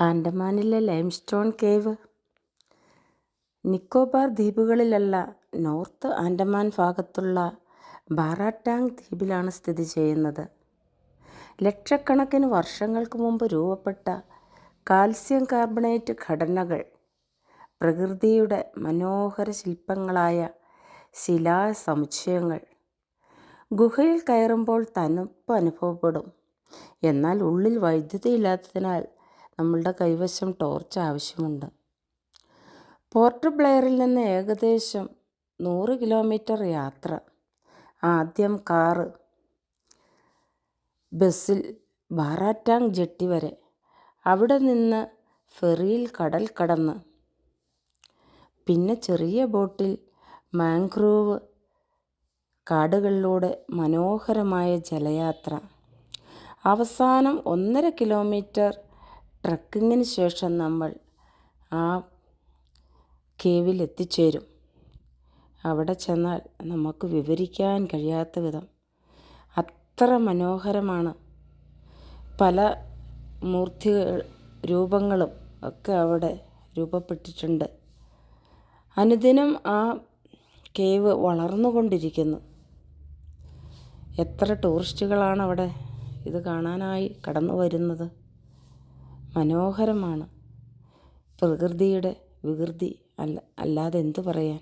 ആൻഡമാനിലെ limestone cave. Nicobar ദ്വീപുകളിലല്ല north Andaman ഭാഗത്തുള്ള ബാറാട്ടാങ് ദ്വീപിലാണ് സ്ഥിതി ചെയ്യുന്നത്. ലക്ഷക്കണക്കിന് വർഷങ്ങൾക്ക് മുമ്പ് രൂപപ്പെട്ട കാൽസ്യം കാർബണേറ്റ് ഘടനകൾ പ്രകൃതിയുടെ മനോഹര ശില്പങ്ങളായ ശിലാസമുച്ചയങ്ങൾ ഗുഹയിൽ കയറുമ്പോൾ തണുപ്പ് അനുഭവപ്പെടും. എന്നാൽ ഉള്ളിൽ വൈദ്യുതി ഇല്ലാത്തതിനാൽ നമ്മളുടെ കൈവശം ടോർച്ച് ആവശ്യമുണ്ട്. പോർട്ട് ബ്ലെയറിൽ നിന്ന് ഏകദേശം നൂറ് കിലോമീറ്റർ യാത്ര. ആദ്യം കാറ്. ബസ്സിൽ ബാറാറ്റാങ് ജെട്ടി വരെ. അവിടെ നിന്ന് ഫെറിയിൽ കടൽ കടന്ന്. പിന്നെ ചെറിയ ബോട്ടിൽ മാംഗ്രൂവ് കാടുകളിലൂടെ മനോഹരമായ ജലയാത്ര. അവസാനം ഒന്നര കിലോമീറ്റർ ട്രക്കിങ്ങിന് ശേഷം നമ്മൾ ആ കേവിൽ എത്തിച്ചേരും അവിടെ ചെന്നാൽ നമുക്ക് വിവരിക്കാൻ കഴിയാത്ത വിധം അത്ര മനോഹരമാണ്. പല മൂർത്തി രൂപങ്ങളും ഒക്കെ അവിടെ രൂപപ്പെട്ടിട്ടുണ്ട്. അനുദിനം ആ കേവ് വളർന്നുകൊണ്ടിരിക്കുന്നു. എത്ര ടൂറിസ്റ്റുകളാണ് അവിടെ ഇത് കാണാനായി കടന്നു വരുന്നത് മനോഹരമാണ്. പ്രകൃതിയുടെ വികൃതി അല്ല അല്ലാതെ എന്തു പറയാൻ?